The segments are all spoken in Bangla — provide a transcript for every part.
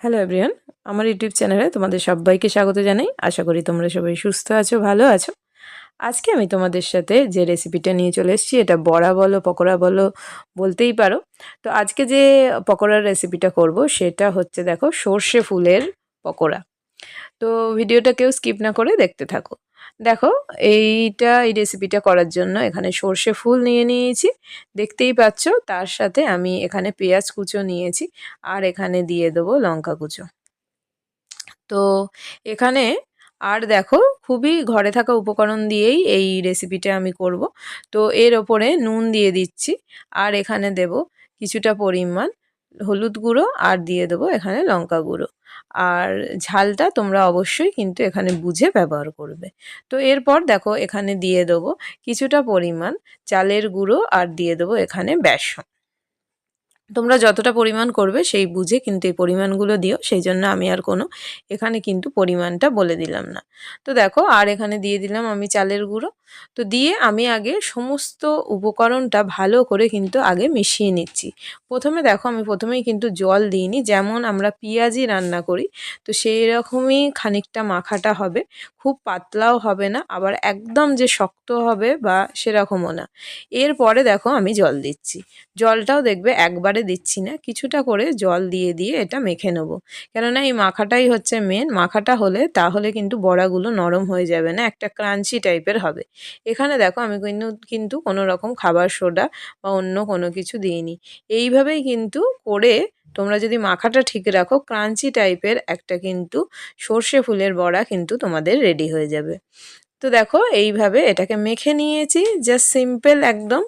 হ্যালো এভরিয়ান আমার ইউটিউব চ্যানেলে তোমাদের সবাইকে স্বাগত জানাই। আশা করি তোমরা সবাই সুস্থ আছো, ভালো আছো। আজকে আমি তোমাদের সাথে যে রেসিপিটা নিয়ে চলে এসেছি, এটা বড়া বলো, পকোড়া বলো, বলতেই পারো। তো আজকে যে পকোড়ার রেসিপিটা করব, সেটা হচ্ছে দেখো সর্ষে ফুলের পকোড়া। তো ভিডিওটা কেউ স্কিপ না করে দেখতে থাকো। দেখো, এইটা, এই রেসিপিটা করার জন্য এখানে সর্ষে ফুল নিয়ে নিয়েছি। দেখতেই পাচ্ছ, তার সাথে আমি এখানে পেঁয়াজ কুচো নিয়েছি আর এখানে দিয়ে দেবো লঙ্কা কুচো। তো এখানে আর দেখো, খুবই ঘরে থাকা উপকরণ দিয়েই এই রেসিপিটা আমি করব। তো এর ওপরে নুন দিয়ে দিচ্ছি আর এখানে দেব কিছুটা পরিমাণ হলুদ গুঁড়ো আর দিয়ে দেবো এখানে লঙ্কা গুঁড়ো। আর ঝালটা তোমরা অবশ্যই কিন্তু এখানে বুঝে ব্যবহার করবে। তো এরপর দেখো এখানে দিয়ে দেবো কিছুটা পরিমাণ চালের গুঁড়ো আর দিয়ে দেবো এখানে বেসন। তোমরা যতটা পরিমাণ করবে সেই বুঝে কিন্তু এই পরিমাণগুলো দিও, সেই জন্য আমি আর কোনো এখানে কিন্তু পরিমাণটা বলে দিলাম না। তো দেখো আর এখানে দিয়ে দিলাম আমি চালের গুঁড়ো। তো দিয়ে আমি আগে সমস্ত উপকরণটা ভালো করে কিন্তু আগে মিশিয়ে নিচ্ছি। প্রথমে দেখো আমি প্রথমেই কিন্তু জল দিইনি, যেমন আমরা পেঁয়াজি রান্না করি, তো সেই রকমই খানিকটা মাখাটা হবে। খুব পাতলাও হবে না, আবার একদম যে শক্ত হবে বা সেরকমও না। এরপরে দেখো আমি জল দিচ্ছি। জলটাও দেখবে একবারে দিচ্ছি না, কিছুটা করে জল দিয়ে দিয়ে এটা মেখে নেব। কেননা এই মাখাটাই হচ্ছে মেন মাখাটা হলে তাহলে কিন্তু বড়াগুলো নরম হয়ে যাবে না, একটা ক্রাঞ্চি টাইপের হবে। এখানে দেখো আমি কিন্তু কিন্তু কোনো রকম খাবার সোডা বা অন্য কোনো কিছু দিইনি। এইভাবেই কিন্তু করে তোমরা যদি মাখাটা ঠিক রাখো, ক্রাঞ্চি টাইপের একটা কিন্তু সর্ষে ফুলের বড়া কিন্তু তোমাদের রেডি হয়ে যাবে। তো দেখো এইভাবে এটাকে মেখে নিয়েছি, জাস্ট সিম্পল একদম।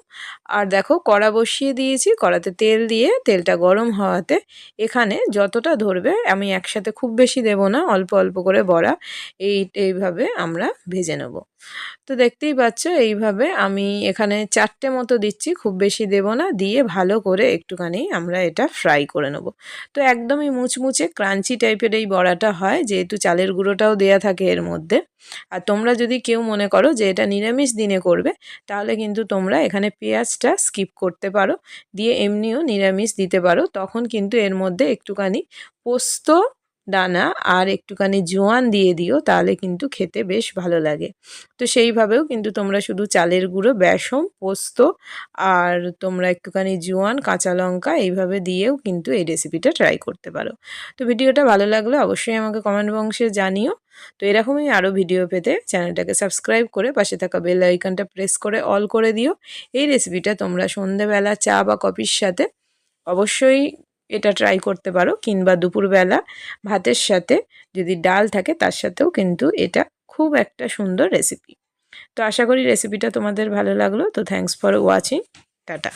আর দেখো কড়া বসিয়ে দিয়েছি, কড়াতে তেল দিয়ে তেলটা গরম হওয়াতে এখানে যতটা ধরবে আমি একসাথে খুব বেশি দেব না, অল্প অল্প করে বড়া, এই, এইভাবে আমরা ভেজে নেব। তো দেখতেই পাচ্ছ এইভাবে আমি এখানে চারটে মতো দিচ্ছি, খুব বেশি দেব না, দিয়ে ভালো করে একটুখানি আমরা এটা ফ্রাই করে নেব। তো একদমই মুচমুচে ক্রাঞ্চি টাইপের এই বড়াটা হয়, যেহেতু চালের গুঁড়োটাও দেয়া থাকে এর মধ্যে। আর তোমরা যদি কেউ মনে করো যে এটা নিরামিষ দিনে করবে, তাহলে কিন্তু তোমরা এখানে পেঁয়াজটা স্কিপ করতে পারো, দিয়ে এমনিও নিরামিষ দিতে পারো। তখন কিন্তু এর মধ্যে একটুখানি পোস্ত, দানা আর একটুখানি জোয়ান দিয়ে দিও, তাহলে কিন্তু খেতে বেশ ভালো লাগে। তো সেইভাবেও কিন্তু তোমরা শুধু চালের গুঁড়ো বেসম পোস্ত আর তোমরা একটুখানি জোয়ান, কাঁচা লঙ্কা এইভাবে দিয়েও কিন্তু এই রেসিপিটা ট্রাই করতে পারো। তো ভিডিওটা ভালো লাগলে অবশ্যই আমাকে কমেন্ট বক্সে জানিও। তো এরকমই আরও ভিডিও পেতে চ্যানেলটাকে সাবস্ক্রাইব করে পাশে থাকা বেল আইকনটা প্রেস করে অল করে দিও। এই রেসিপিটা তোমরা সন্ধেবেলা চা বা কফির সাথে অবশ্যই এটা ট্রাই করতে পারো কিংবা দুপুরবেলা ভাতের সাথে যদি ডাল থাকে তার সাথেও কিন্তু এটা খুব একটা সুন্দর রেসিপি তো আশা করি রেসিপিটা তোমাদের ভালো লাগল। তো থ্যাংকস ফর ওয়াচিং টাটা।